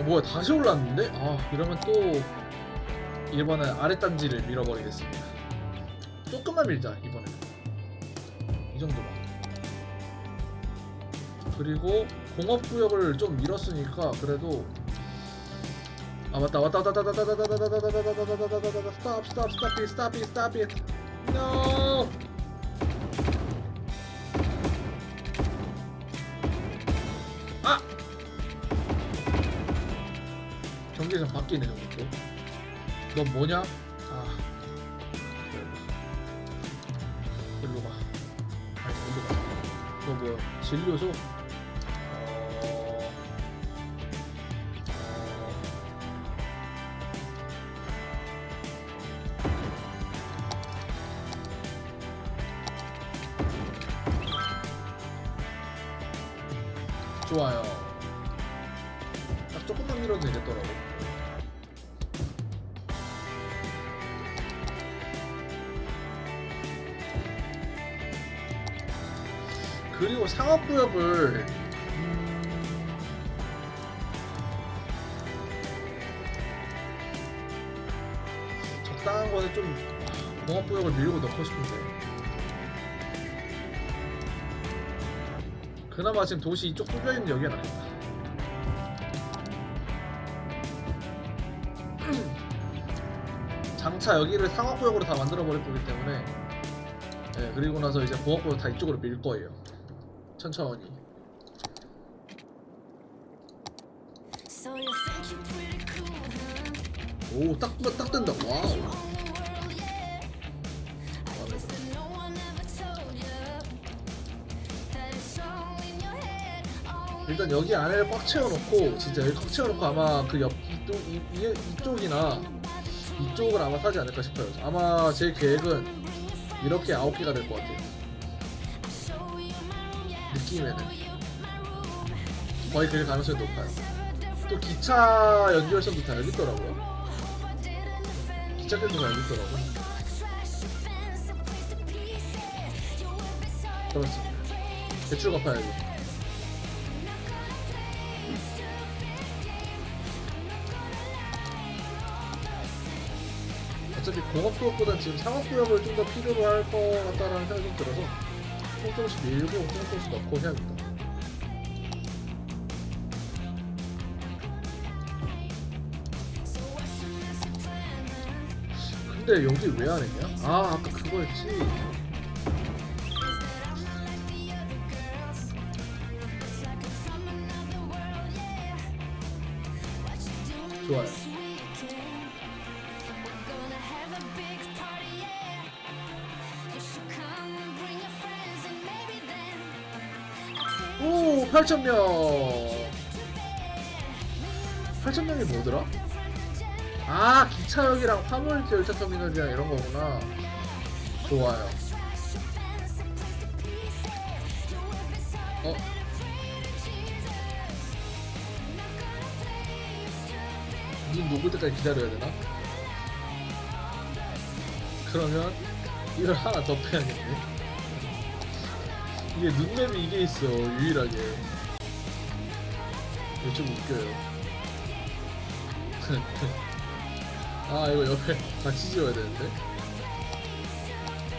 어 뭐야 다시 올랐는데? 아 이러면 또 이번엔 아랫 단지를 밀어버리겠습니다 조금만 밀자 이번에는 이 정도만 그리고 공업구역을 좀 밀었으니까 그래도 아 맞다 왔다 왔다 왔다 왔다 왔다 왔다 왔다 왔다 왔다 왔다 왔다 왔다 왔다 왔다 스탑 스탑 스탑 잇 스탑 잇 스탑 잇 NO 아! 바뀌네 저것도 넌 뭐냐? 아 일로 가 아니 일로 가너 뭐야 진료소? 어... 어... 좋아요. 딱 조금만 밀어도 되겠더라고. 상업구역을 음, 적당한 거는 좀 공업구역을 밀고 넣고 싶은데. 그나마 지금 도시 이쪽 뚫려있는 여기가 낫겠다. 장차 여기를 상업구역으로 다 만들어버릴 거기 때문에 네, 그리고 나서 이제 공업구역 다 이쪽으로 밀 거예요 천천히? 오딱 딱 된다 와우. Oh, 일단 여기 안에를 꽉 채워놓고 진짜 여기 꽉 채워놓고 아마 그 옆 이쪽 이, 이, 이쪽이나 이쪽을 아마 사지 않을까 싶어요. 아마 제 계획은 이렇게 아홉 개가 될 것 같아요. 느낌에는 거의 그럴 가능성이 높아요. 또 기차 연결선도 다 여기 있더라고요. 기차 연결선도 여기 있더라고. 그렇습니다. 대출 갚아야지. 어차피 공업구역보다 지금 상업구역을 좀 더 필요로 할 것 같다라는 생각이 좀 들어서 조금 조금씩 밀고 조금 조금씩 넣고 해야겠다. 근데 여기 왜 안 했냐? 아 아까 그거였지. 좋아요. 8,000명. 8,000명이 뭐더라? 아 기차역이랑 화물 열차 터미널이랑 이런 거구나. 좋아요. 어? 눈 녹을 때까지 기다려야 되나? 그러면 이걸 하나 더 빼야겠네. 이게 눈맵이 이게 있어 유일하게. 이거 좀 웃겨요. 아 이거 옆에 같이 지어야 되는데.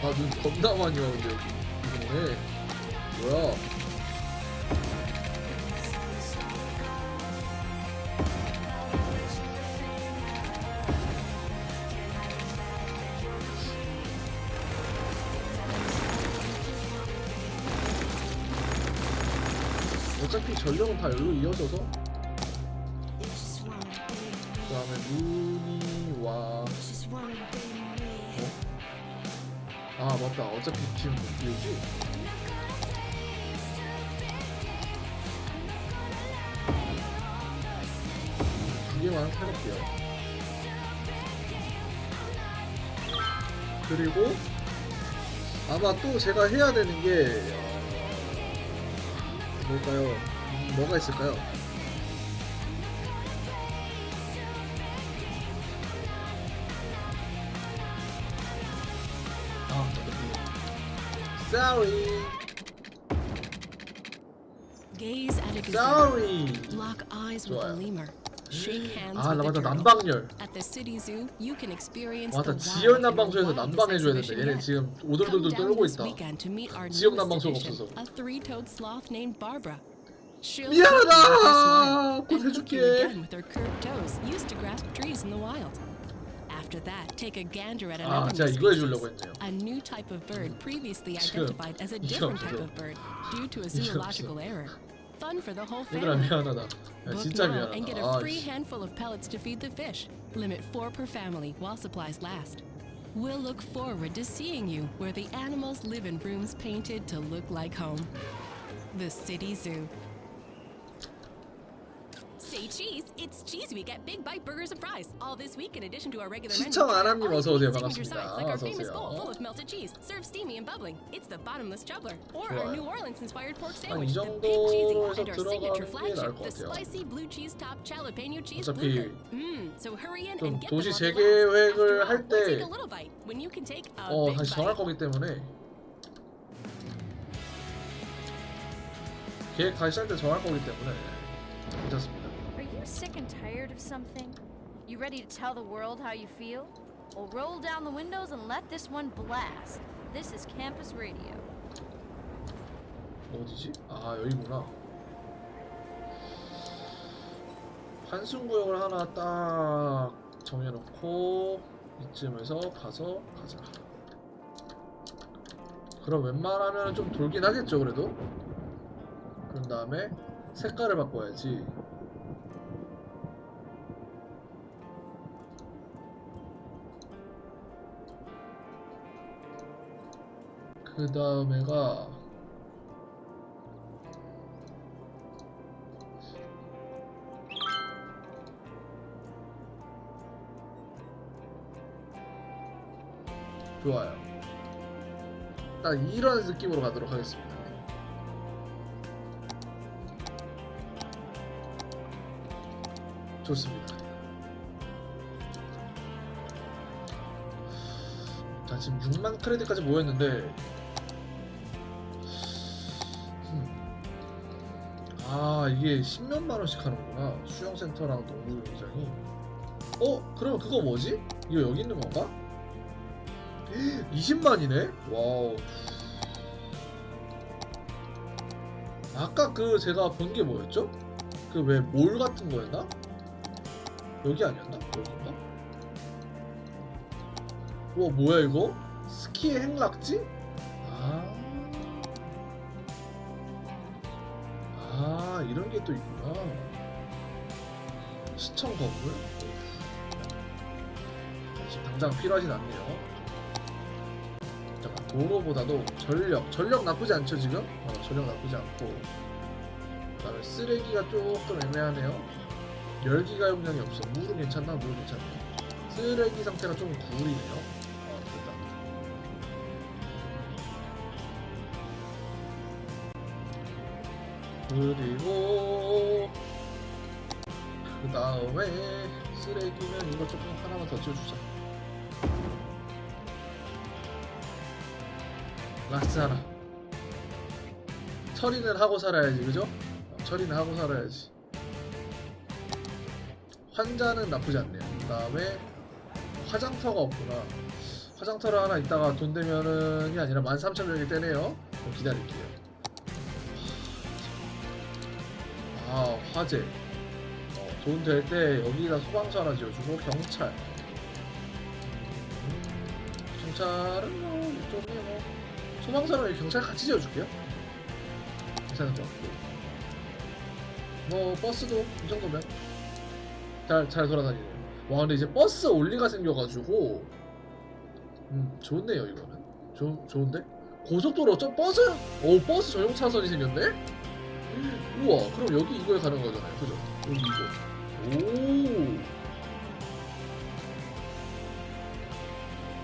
아 눈 겁나 많이 오는데 여기 이거네. 뭐야? 다 여기로 이어져서 그 다음에 눈이 와. 어? 아 맞다 어차피 지금 여기 두 개만 해볼게요 그리고 아마 또 제가 해야 되는 게 어, 뭘까요? 음, 뭐가 있을까요? 아, sorry, Gaze at a sorry. Lock eyes with a lemur. Shake hands 아, 나 with the 맞다. turtle. 난방열. At the city zoo, you can experience the 지열 wild in a 난방소에서 wildest 난방 해줘야 된다. exhibition 얘네 yet. 지금 Come 오돌돌돌 down 떨고 this 있다. weekend to meet our 지역 newest 난방소가 addition, 없어서. a three-toed sloth named Barbara. She'll Mierda! Up and hook you again with her curved toes, used to grasp trees in the wild. After that, take a gander at another ah, species, a new type of bird previously identified as a different type of bird due to a zoological error. Fun for the whole family. Book now and get a free handful of pellets to feed the fish. Limit four per family while supplies last. We'll look forward to seeing you where the animals live in rooms painted to look like home. The City Zoo Say cheese, it's cheese week at Big Bite Burgers and Fries. All this week, in addition to our regular menu, 시청 try our 아람님 all 어서 오세요. unique signature 반갑습니다. sides, like our 어서 famous 오세요. bowl full of melted cheese, served steamy and bubbling. It's the bottomless chubbler, or 좋아요. our New Orleans-inspired pork 한 sandwich, 이 the pig cheesy, 정도에서 and our signature 들어가는 게 나을 flagship, 것 the 같아요. spicy blue cheese top jalapeno cheese 어차피 blueberry. Mmm, so hurry in 좀 and get 도시 them while they 재계획을 last. After 할 all, why take 때 a little bite when you can take a 어, big 다시 정할 bite? 거기 때문에 계획 다시 할 때 정할 거기 때문에 괜찮습니다. Are you sick and tired of something? You ready to tell the world how you feel? Well, roll down the windows and let this one blast. This is Campus Radio. 어디지? 아 여기구나. 환승구역을 하나 딱 정해놓고 이쯤에서 가서 가자. 그럼 웬만하면 좀 돌긴 하겠죠 그래도. 그런 다음에 색깔을 바꿔야지. 그 다음에가 좋아요. 딱 이런 느낌으로 가도록 하겠습니다. 좋습니다. 자, 지금 6만 크레딧까지 모였는데, 아, 이게 10몇만 원씩 하는구나. 수영센터랑 농구용장이. 어? 그러면 그거 뭐지? 이거 여기 있는 건가? 20만이네? 와우. 아까 그 제가 본 게 뭐였죠? 그 왜 몰 같은 거였나? 여기 아니었나? 여기인가? 와 뭐야 이거? 스키 행락지? 이런 게 또 있구나. 시청 건물? 지금 당장 필요하진 않네요. 잠깐 도로보다도 전력 전력 나쁘지 않죠 지금? 어, 전력 나쁘지 않고 그 다음에 쓰레기가 조금 애매하네요 열기가 용량이 없어 물은 괜찮나? 물은 괜찮네 쓰레기 상태가 좀 구리네요 그리고 그 다음에 쓰레기는 이거 조금 하나만 더 지워주자. 라스트 하나 처리는 하고 살아야지 그죠? 어, 처리는 하고 살아야지. 환자는 나쁘지 않네요. 그 다음에 화장터가 없구나. 화장터를 하나 있다가 돈 되면은 이 아니라 13,000명이 떼네요. 좀 기다릴게요 아 화재 어, 돈 될 때 여기다 하나 지어주고 경찰 음, 경찰은 뭐 이쪽에 뭐 소방서랑 이 경찰 같이 지어줄게요. 괜찮을 것 같고. 뭐 버스도 이 정도면 잘 잘 돌아다니네요. 와 근데 이제 버스 올리가 생겨가지고 음 좋네요 이거는. 좋 좋은데? 고속도로 저 버스 오 버스 전용 차선이 생겼네? 우와 그럼 여기 이거에 가는 거잖아요, 그죠? 여기 이거. 오.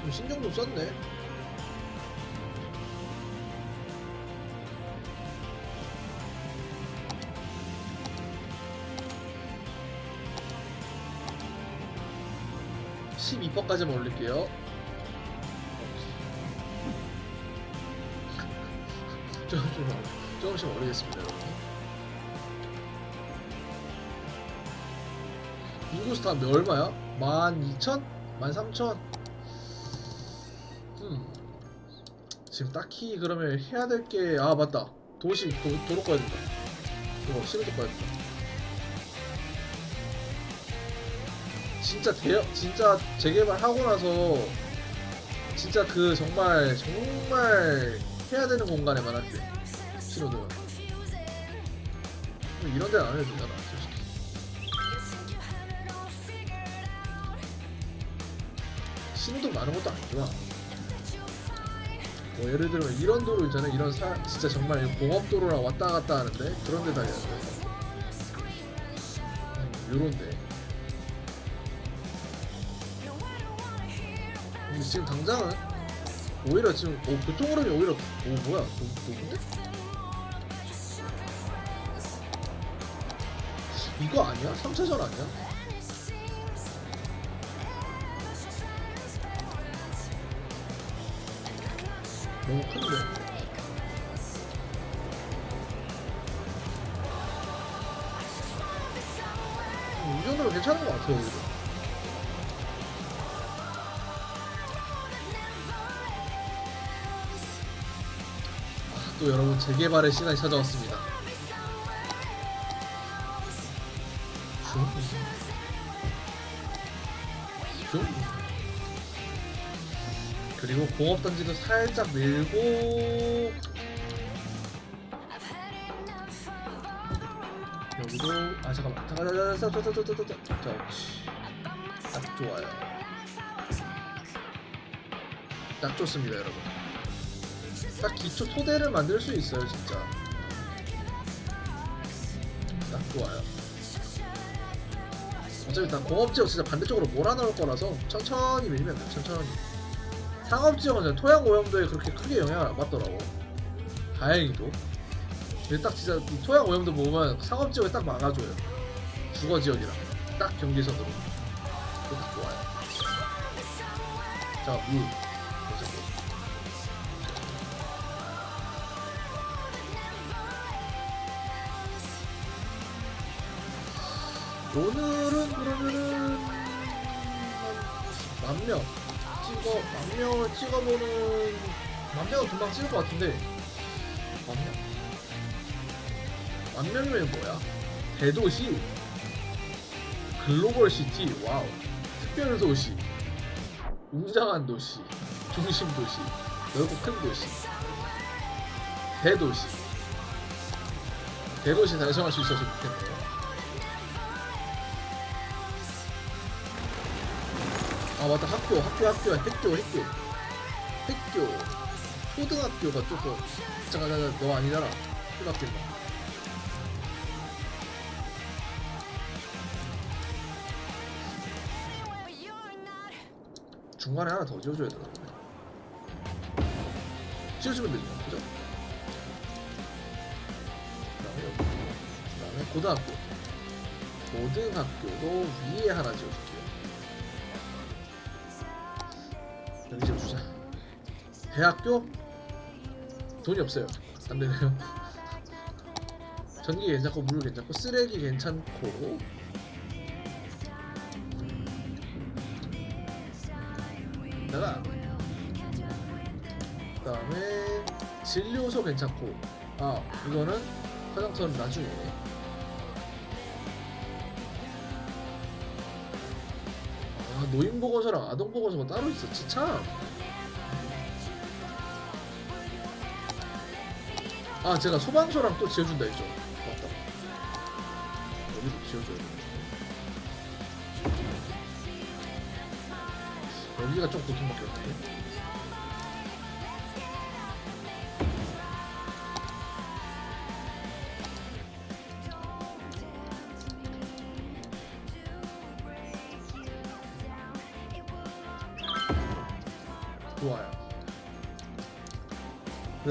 좀 신경 좀 썼네. (12%) 까지만 올릴게요 조금씩 올- 조금씩 올리겠습니다 여러분 스타 몇 얼마야? 12,000? 13,000? 음. 지금 딱히 그러면 해야 될 게 아 맞다 도시 도, 도로 꺼야 된다 이거 시민도 꺼야 된다 진짜 대 진짜 재개발하고 나서 진짜 그 정말 정말 해야 되는 공간에만 할게 뭐 이런 데는 안 해도 되잖아 신호등 많은 것도 아니구나 뭐 예를 들면 이런 도로 있잖아요. 이런 사, 진짜 정말 공업도로랑 왔다 갔다 하는데 그런 데 다녀야 돼 음, 요런데. 근데 지금 당장은 오히려 지금 오, 교통 흐름이 오히려 오 뭐야? 도, 도인데? 이거 아니야? 3차전 아니야? 너무 큰데 음, 이 정도면 괜찮은 것 같아요 오히려 아, 또 여러분 재개발의 시간이 찾아왔습니다 공업 단지도 살짝 밀고 여기도 아 잠깐만. 잠깐 잠깐 잠깐 잠깐 잠깐 잠깐 잠깐 자딱 좋아요. 딱 좋습니다 여러분. 딱 기초 토대를 만들 수 있어요 진짜. 딱 좋아요. 어차피 다 공업지역 진짜 반대쪽으로 몰아넣을 거라서 천천히 밀면 돼 천천히 상업지역은 토양 오염도에 그렇게 크게 영향을 안 받더라고. 다행히도. 근데 딱 진짜 이 토양 오염도 보면 상업지역에 딱 막아줘요. 주거지역이랑. 딱 경계선으로. 딱 좋아요. 자 물. 어쨌든. 오늘은 그러면은 만명 찍어 만명을 찍어보는 만명은 금방 찍을 것 같은데. 만명 만명이면 뭐야? 대도시? 글로벌 시티? 와우. 특별 도시. 웅장한 도시. 중심 도시. 넓고 큰 도시. 대도시. 대도시 달성할 수 있어서 좋겠네요 맞다. 학교 학교 학교 학교 학교. 학교. 초등학교가 조금 잠깐 잠깐 너 아니잖아. 초등학교가. 중간에 하나 더 지어줘야 되나? 지어주면 되죠? 그죠? 여기 그다음에 고등학교. 고등학교도 위에 하나 지어줄 대학교? 돈이 없어요. 안 되네요. 전기 괜찮고 물 괜찮고 쓰레기 괜찮고. 다가 그다음에 진료소 괜찮고. 아 이거는 화장터는 나중에. 아 노인보건소랑 아동보건소가 따로 있었지 참. 아 제가 소방서랑 또 지어준다 했죠. 맞다. 여기도 지어줘야 돼. 여기가 좀없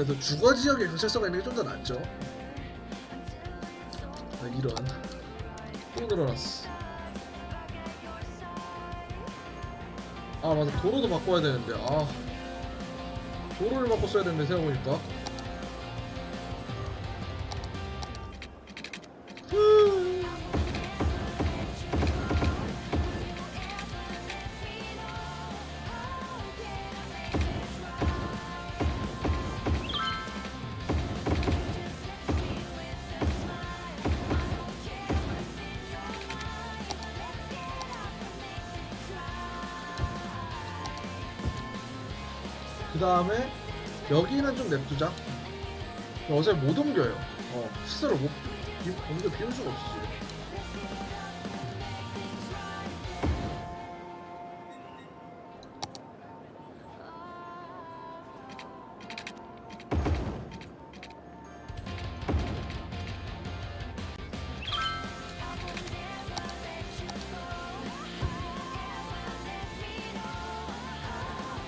그래도 주거 지역의 경찰서가 있는 게 좀 더 낫죠. 아, 이런. 또 늘어났어. 아 맞아. 도로도 바꿔야 되는데. 아. 도로를 바꿨어야 되는데 생각해보니까 냅두자. 어차피 못 옮겨요. 어, 스스로 못 비, 옮겨 비울 수가 없어 지금.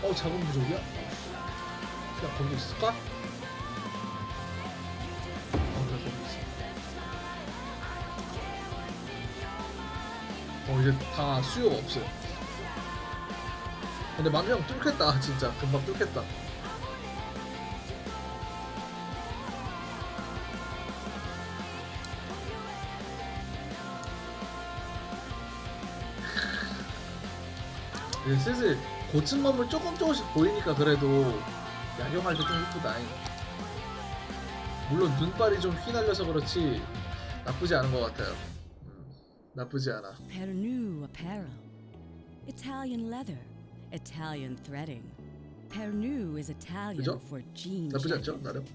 어 자금 부족이야? 그냥 거기 있을까? 이제 다 수요가 없어요 근데 망령 뚫겠다 진짜 금방 뚫겠다 이제 슬슬 고층 건물 조금 조금씩 보이니까 그래도 야경할 때 좀 이쁘다. 물론 눈발이 좀 휘날려서 그렇지 나쁘지 않은 것 같아요. 음, 나쁘지 않아. Pernu apparel. Italian leather. Italian threading. Pernu is Italian 그죠? for jean 나쁘지 않죠? jacket. 나름.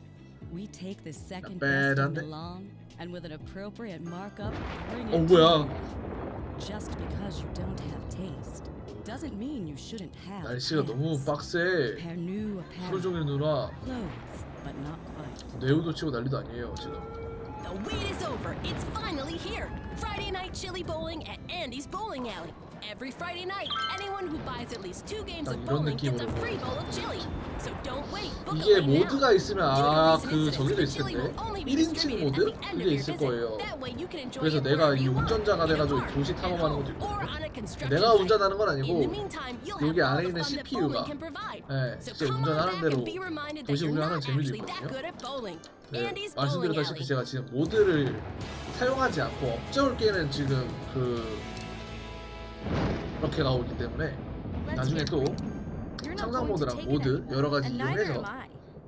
We take the second Not best bad, in huh? Milan and with an appropriate markup, bring 어 it to 뭐야? you. Just because you don't have taste doesn't mean you shouldn't have 날씨가 너무 pants. 빡세. Pernu 하루 apparel. 종일 누나 Clothes, but not quite. 내우도 치고 난리도 아니에요 지금. Over. It's finally here. Friday night chili bowling at Andy's Bowling Alley. Every Friday night, anyone who buys at least two games 딱 of bowling gets a free bowl of chili. So don't wait. Book 이게 모드가. 있으면 아그 incidents, 저기도 있을 텐데 will only be 1인칭 distributed 모드 그게 있을. 거예요. 그래서 내가 이 운전자가 돼가지고 도시 탐험하는 것도 construction 내가. 운전하는 건 아니고 여기 안에 있는 CPU가. 예, come on 운전하는 대로 도시 not 재미도 있거든요. 네, 말씀드렸다시피. 제가 지금 모드를 사용하지 않고 업적을 깨는 지금 그 이렇게 나오기 때문에 나중에 또 상상 to 모드랑 모드 여러 가지 이용해서.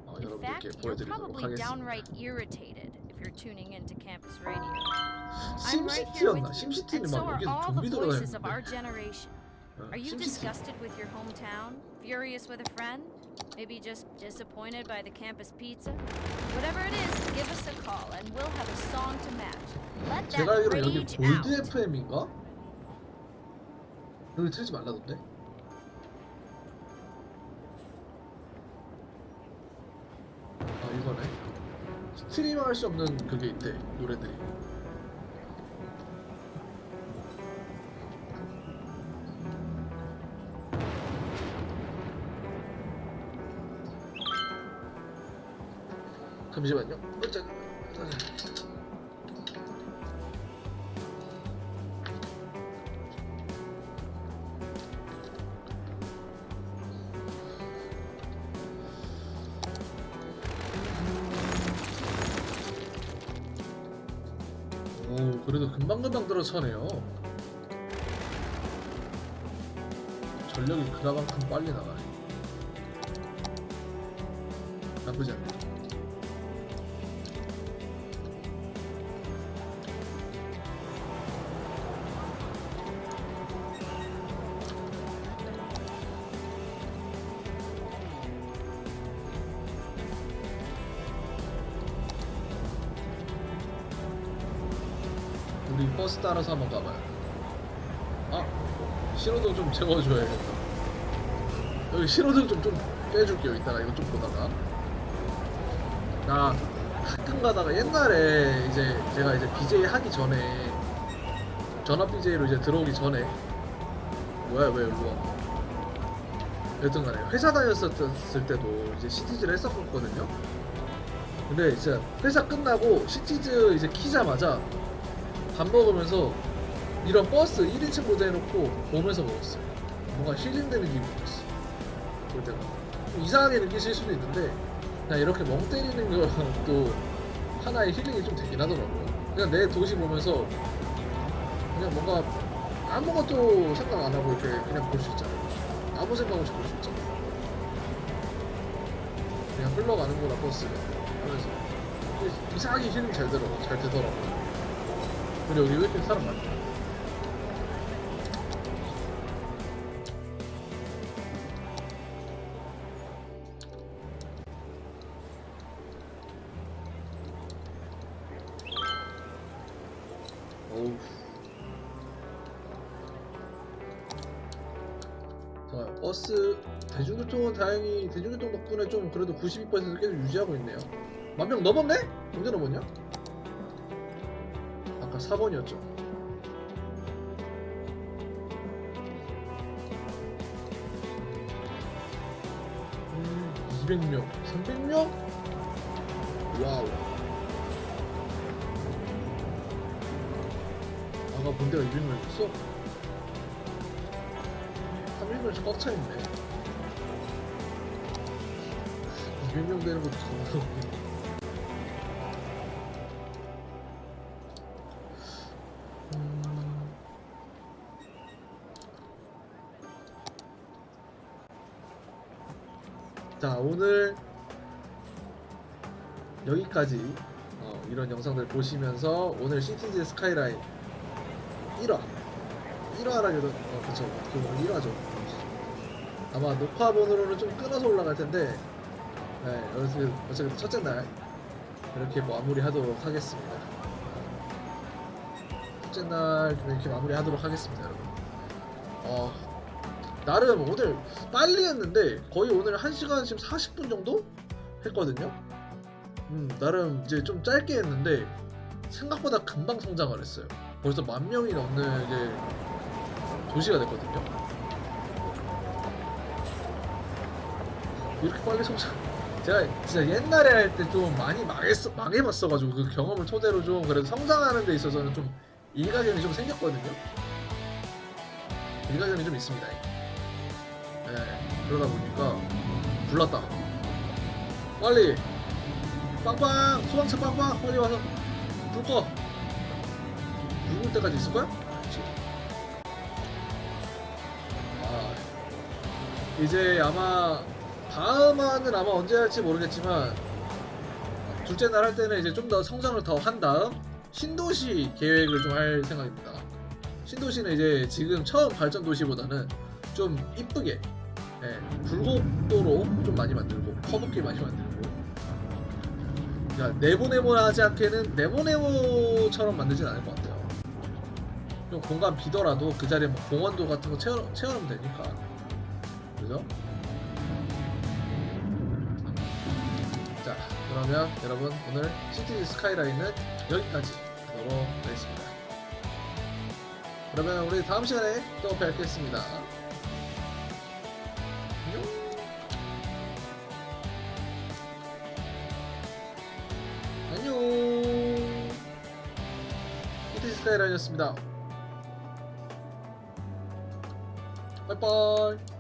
어, 여러분들께 보여드리도록 하겠습니다. 심시티였나? 심시티는 막 are 여기 all the 좀비 돌아다니는데. 어, Are you 심시티 disgusted with your hometown? Furious with a friend? Maybe just disappointed by the campus pizza? Whatever it is, give us a call and we'll have a song to match. Let that 제가 알기로 여기 rage 골드 out. FM인가? 여기 틀지 말라던데? 아 이거네 스트리밍 할 수 없는 그게 있대 노래들이 잠시만요. 오 그래도 금방금방 들어서네요. 전력이 그다만큼 빨리 나가네. 나쁘지 않네 우리 버스 따라서 한번 가봐요. 아, 신호등 좀 채워줘야겠다. 여기 신호등 좀, 좀 빼줄게요. 이따가 이거 좀 보다가. 나 가끔 가다가 옛날에 이제 제가 이제 BJ 하기 전에 전업 BJ로 이제 들어오기 전에 뭐야 왜 일로 와? 여튼 간에 회사 다녔었을 때도 이제 시티즈를 했었거든요. 근데 진짜 회사 끝나고 시티즈 이제 키자마자 밥 먹으면서 이런 버스 1인칭 모드 해놓고 보면서 먹었어요. 뭔가 힐링되는 기분이었어. 볼 때가. 좀 이상하게 느끼실 수도 있는데 그냥 이렇게 멍 때리는 것도 하나의 힐링이 좀 되긴 하더라고요. 그냥 내 도시 보면서 그냥 뭔가 아무것도 생각 안 하고 이렇게 그냥 볼 수 있잖아요. 아무 생각 없이 볼 수 있잖아요. 그냥 흘러가는구나 버스가 하면서 이상하게 힐링 잘 들어 잘 되더라고요. 우리 여기 왜 이렇게 사람 많냐? 어우. 자, 버스 대중교통은 다행히 대중교통 덕분에 좀 그래도 92% 계속 유지하고 있네요. 만명 넘었네? 언제 넘었냐? 아까 4번이었죠. 음, 200명, 300명? 와우. 아까 본 데가 200명이었어? 300명씩 꽉 차있네. 200명 되는 것도 정말 음... 오늘 여기까지 어, 이런 영상들 보시면서 오늘 시티즈 스카이라인 1화 1화라기도 어 그쵸. 그거 1화죠. 아마 녹화본으로는 좀 끊어서 올라갈 텐데 네 어차피 첫째 날 이렇게 마무리하도록 하겠습니다. 첫째 날 이렇게 마무리하도록 하겠습니다 여러분. 어 나름 오늘 빨리 했는데 거의 오늘 1시간 지금 40분 정도 했거든요. 음 나름 이제 좀 짧게 했는데 생각보다 금방 성장을 했어요. 벌써 만 명이 넘는 이제 도시가 됐거든요. 이렇게 빨리 성장. 제가 진짜 옛날에 할 때 좀 많이 망했어 망해봤어가지고 그 경험을 토대로 좀 그래도 성장하는 데 있어서는 좀 일가견이 좀 생겼거든요. 일가견이 좀 있습니다 네, 그러다 보니까 불났다 빨리 빵빵 소방차 빵빵 빨리 와서 불 꺼. 죽을 때까지 있을 거야? 그렇지. 아, 이제 아마 다음화는 아마 언제 할지 모르겠지만 둘째 날 할 때는 이제 좀 더 성장을 더 한 다음 신도시 계획을 좀 할 생각입니다. 신도시는 이제 지금 처음 발전 도시보다는 좀 이쁘게 예, 굴곡도로 좀 많이 만들고 커브길 많이 만들고 그러니까 네모네모하지 않게는 네모네모처럼 만들진 않을 것 같아요. 좀 공간 비더라도 그 자리에 뭐 공원도 같은 거 채워, 채워놓으면 되니까. 그죠? 자, 그러면 여러분 오늘 시티 스카이라인은 여기까지 하도록 하겠습니다. 그러면 우리 다음 시간에 또 뵙겠습니다. 시티 스카이라인이었습니다. 빠이빠이.